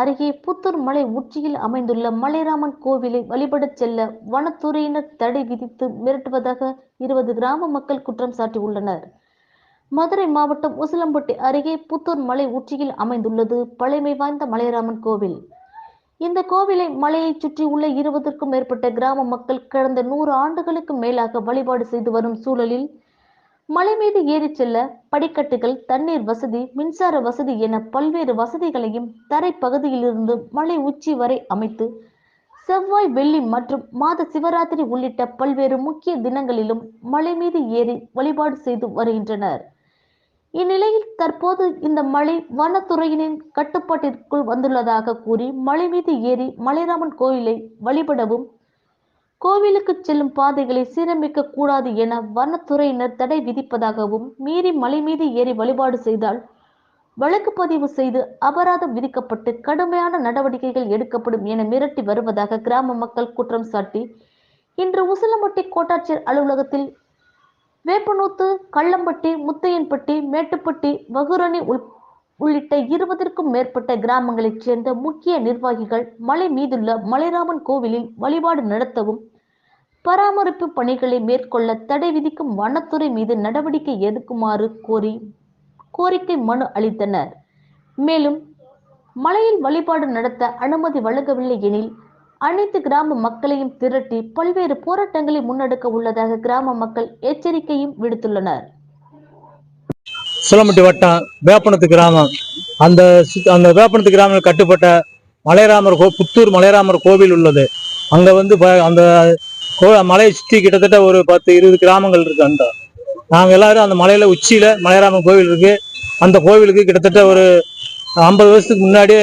அருகே புத்தூர் மலை உச்சியில் அமைந்துள்ள மலைராமன் கோவிலை வழிபடச் செல்ல வனத்துறையினர் தடை விதித்து மிரட்டுவதாக இருபது கிராம மக்கள் குற்றம் சாட்டியுள்ளனர். மதுரை மாவட்டம் உசிலம்பட்டி அருகே புத்தூர் மலை உச்சியில் அமைந்துள்ளது பழமை வாய்ந்த மலைராமன் கோவில். இந்த கோவிலை மலையை சுற்றியுள்ள இருபதற்கும் மேற்பட்ட கிராம மக்கள் கடந்த நூறு ஆண்டுகளுக்கு மேலாக வழிபாடு செய்து வரும் சூழலில் மலை மீது ஏறிச் செல்ல படிக்கட்டுகள் தண்ணீர் வசதி மின்சார வசதி என பல்வேறு வசதிகளையும் தரை பகுதியிலிருந்து மலை உச்சி வரை அமைத்து செவ்வாய் வெள்ளி மற்றும் மாத சிவராத்திரி உள்ளிட்ட பல்வேறு முக்கிய தினங்களிலும் மலை மீது ஏறி வழிபாடு செய்து வருகின்றனர். இந்நிலையில் தற்போது இந்த மலை வனத்துறையினின் கட்டுப்பாட்டிற்குள் வந்துள்ளதாக கூறி மலை மீது ஏறி மலைராமன் கோயிலை வழிபடவும் கோவிலுக்கு செல்லும் பாதைகளை சீரமைக்க கூடாது என வனத்துறையினர் தடை விதிப்பதாகவும் மீறி மலை மீது ஏறி வழிபாடு செய்தால் வழக்கு பதிவு செய்து அபராதம் விதிக்கப்பட்டு கடுமையான நடவடிக்கைகள் எடுக்கப்படும் என மிரட்டி வருவதாக கிராம மக்கள் குற்றம் சாட்டி இன்று உசிலம்பட்டி கோட்டாட்சியர் அலுவலகத்தில் வேப்பனூத்து கள்ளம்பட்டி முத்தையன்பட்டி மேட்டுப்பட்டி வகுரணி உள் உள்ளிட்ட இருபதற்கும் மேற்பட்ட கிராமங்களைச் சேர்ந்த முக்கிய நிர்வாகிகள் மலை மீதுள்ள மலைராமன் கோவிலில் வழிபாடு நடத்தவும் பராமரிப்பு பணிகளை மேற்கொள்ள தடை விதிக்கும் வனத்துறை மீது நடவடிக்கை எடுக்குமாறு கோரி கோரிக்கை மனு அளித்தனர். மேலும் மலையில் வழிபாடு நடத்த அனுமதி வழங்கவில்லை எனில் அனைத்து கிராம மக்களையும் திரட்டி பல்வேறு போராட்டங்களை முன்னெடுக்க உள்ளதாக கிராம மக்கள் எச்சரிக்கையும் விடுத்துள்ளனர். சுலமட்டி வட்டம் வேப்பனத்து கிராமம். அந்த அந்த வேப்பனத்து கிராமத்தில் கட்டுப்பட்ட மலையராமர் கோ புத்தூர் மலையராமர் கோவில் உள்ளது. அங்க வந்து ப- அந்த மலையை சுற்றி கிட்டத்தட்ட ஒரு பத்து இருபது கிராமங்கள் இருக்கு அந்த நாங்கள் எல்லாரும் அந்த மலையில உச்சியில மலையராமன் கோவில் இருக்கு. அந்த கோவிலுக்கு கிட்டத்தட்ட ஒரு ஐம்பது வருஷத்துக்கு முன்னாடியே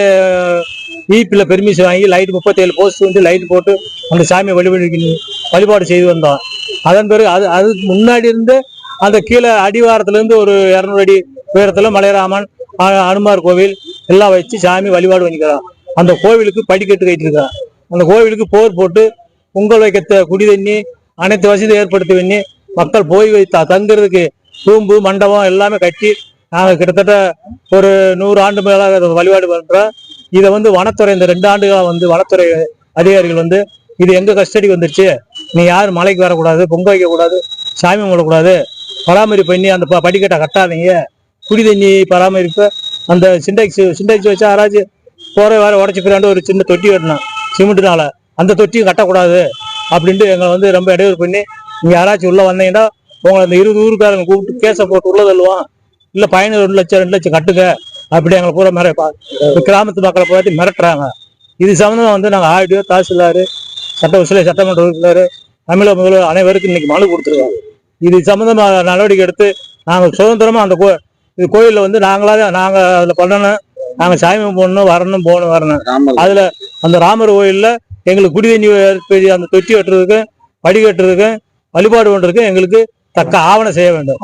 ஈபியில் பெர்மிஷன் வாங்கி லைட் முப்பத்தேழு போஸ்ட் வந்து லைட் போட்டு அந்த சாமியை வழிபடி வழிபாடு செய்து வந்தோம் அதன் பிறகு அது அதுக்கு முன்னாடி இருந்து அந்த கீழே அடிவாரத்துலேருந்து ஒரு இரநூறு அடி உயரத்தில் மலையராமன் அனுமார் கோவில் எல்லாம் வச்சு சாமி வழிபாடு பண்ணிக்கிறான். அந்த கோவிலுக்கு படிக்கட்டு கட்டிருக்கான் அந்த கோவிலுக்கு போர் போட்டு பொங்கல் வைக்க குடி தண்ணி அனைத்து வசதி ஏற்படுத்தி பண்ணி மக்கள் போய் வைத்தா தங்குறதுக்கு தூம்பு மண்டபம் எல்லாமே கட்டி நாங்கள் கிட்டத்தட்ட ஒரு நூறு ஆண்டு மேலாக வழிபாடு பண்ணுறோம் இதை வந்து வனத்துறை இந்த ரெண்டு ஆண்டுகளாக வந்து வனத்துறை அதிகாரிகள் வந்து இது எங்கள் கஸ்டடிக்கு வந்துருச்சு? நீ யாரும் மலைக்கு வரக்கூடாது பொங்க வைக்கக்கூடாது சாமி கும்பிடக்கூடாது பராமரிப்பு பண்ணி அந்த ப- படிக்கட்டை கட்டாதீங்க. குடி தண்ணி பராமரிப்பு அந்த சிண்டெக்ஸ் சிண்டெக்ஸ் வச்சு யாராச்சும் போகிற வேற உடச்சி பிறாண்டு ஒரு சின்ன தொட்டி வெட்டினோம் சிமெண்ட்னால. அந்த தொட்டியும் கட்டக்கூடாது அப்படின்ட்டு எங்களை வந்து ரொம்ப இடையூறு பண்ணி நீங்க யாராச்சும் உள்ள வந்தீங்கன்னா உங்களை அந்த இருபது ஊருக்காரங்க கூப்பிட்டு கேஸை போட்டு உள்ள தள்ளுவான். இல்ல பயணம் ரெண்டு லட்சம் ரெண்டு லட்சம் கட்டுங்க அப்படி எங்களை பூரா மிர கிராமத்து மக்களை பார்த்து மிரட்டுறாங்க. இது சம்மந்தமா வந்து நாங்கள் ஆடியோ தாசில்தார் சட்ட உசிலை சட்டமன்ற உறுப்பினர் தமிழக முதல்வர் அனைவருக்கும் இன்னைக்கு மனு கொடுத்துருக்கோம் இது சம்பந்தமா நடவடிக்கை எடுத்து நாங்கள் சுதந்திரமா அந்த கோ இது கோயிலில் வந்து நாங்களாக நாங்கள் அதில் பண்ணணும் நாங்கள் சாமி போடணும் வரணும் போகணும் வரணும். அதில் அந்த ராமர் கோயிலில் எங்களுக்கு குடி தண்ணி அந்த தொட்டி கட்டுறதுக்கு படி கட்டுறதுக்கு வழிபாடு பண்ணுறதுக்கு எங்களுக்கு தக்க ஆவணம் செய்ய வேண்டும்.